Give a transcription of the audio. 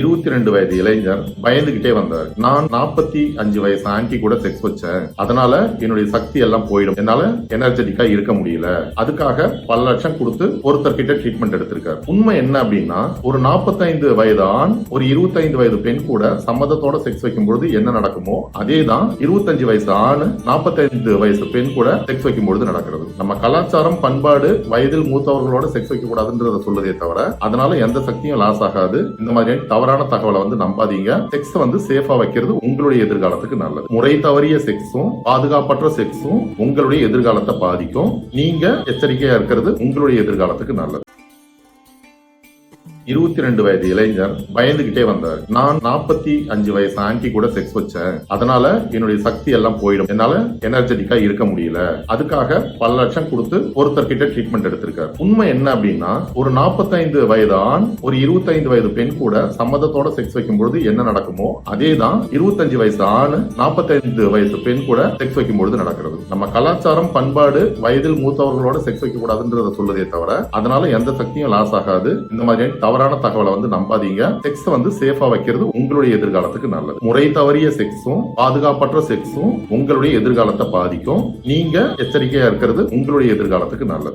இருபத்தி ரெண்டு வயது இளைஞர் பயந்துகிட்டே வந்தார். நான் நாற்பத்தி அஞ்சு வயசு ஆண்டி கூட செக்ஸ் வச்சேன். அதனால என்னுடைய சக்தி எல்லாம் போயிடும். என்னால எனர்ஜெட்டிக்கா இருக்க முடியல. அதுக்காக பல லட்சம் கொடுத்து ஒருத்தர் கிட்ட ட்ரீட்மெண்ட் எடுத்திருக்காரு. உண்மை என்ன அப்படின்னா ஒரு 45 வயது ஆண் ஒரு 25 வயது பெண் கூட சம்மதத்தோட செக்ஸ் வைக்கும் பொழுது என்ன நடக்குமோ அதே தான் இருபத்தஞ்சு வயசு ஆண் 45 வயசு பெண் கூட செக்ஸ் வைக்கும் பொழுது நடக்கிறது. நம்ம கலாச்சாரம் பண்பாடு வயதில் மூத்தவர்களோட செக்ஸ் வைக்க கூடாதுன்றத சொல்லுதே தவிர அதனால எந்த சக்தியும் லாஸ் ஆகாது. இந்த மாதிரியான தவறான தகவலை வந்து நம்பாதீங்க. செக்ஸ் வந்து சேஃபா வைக்கிறது உங்களுடைய எதிர்காலத்துக்கு நல்லது. முறை தவறிய செக்ஸும் பாதுகாப்பற்ற செக்ஸும் உங்களுடைய எதிர்காலத்தை பாதிக்கும். நீங்க எச்சரிக்கையா இருக்கிறது உங்களுடைய எதிர்காலத்துக்கு நல்லது. இருபத்தி ரெண்டு வயது இளைஞர் பயந்துகிட்டே வந்தார். நான் நாற்பத்தி அஞ்சு வயசு ஆண்டி கூட செக்ஸ் வச்சேன். அதனால என்னுடைய சக்தி எல்லாம் போயிடும். என்னால எனர்ஜெட்டிக்கா இருக்க முடியல. அதுக்காக பல லட்சம் கொடுத்து ஒருத்தர் கிட்ட ட்ரீட்மெண்ட் எடுத்திருக்காரு. உண்மை என்ன அப்படின்னா ஒரு 45 வயது ஆண் ஒரு 25 வயது பெண் கூட சம்மதத்தோட செக்ஸ் வைக்கும் பொழுது என்ன நடக்குமோ அதே தான் இருபத்தஞ்சு வயசு ஆண் 45 வயசு பெண் கூட செக்ஸ் வைக்கும் பொழுது நடக்கிறது. நம்ம கலாச்சாரம் பண்பாடு வயதில் மூத்தவர்களோட செக்ஸ் வைக்க கூடாதுன்றத சொல்லுதே தவிர அதனால எந்த சக்தியும் லாஸ் ஆகாது. இந்த மாதிரியான தவறான தகவலை வந்து நம்பாதீங்க. செக்ஸ் வந்து சேஃபா வைக்கிறது உங்களுடைய எதிர்காலத்துக்கு நல்லது. முறை தவறிய செக்ஸும் பாதுகாப்பற்ற செக்ஸும் உங்களுடைய எதிர்காலத்தை பாதிக்கும். நீங்க எச்சரிக்கையா இருக்கிறது உங்களுடைய எதிர்காலத்துக்கு நல்லது.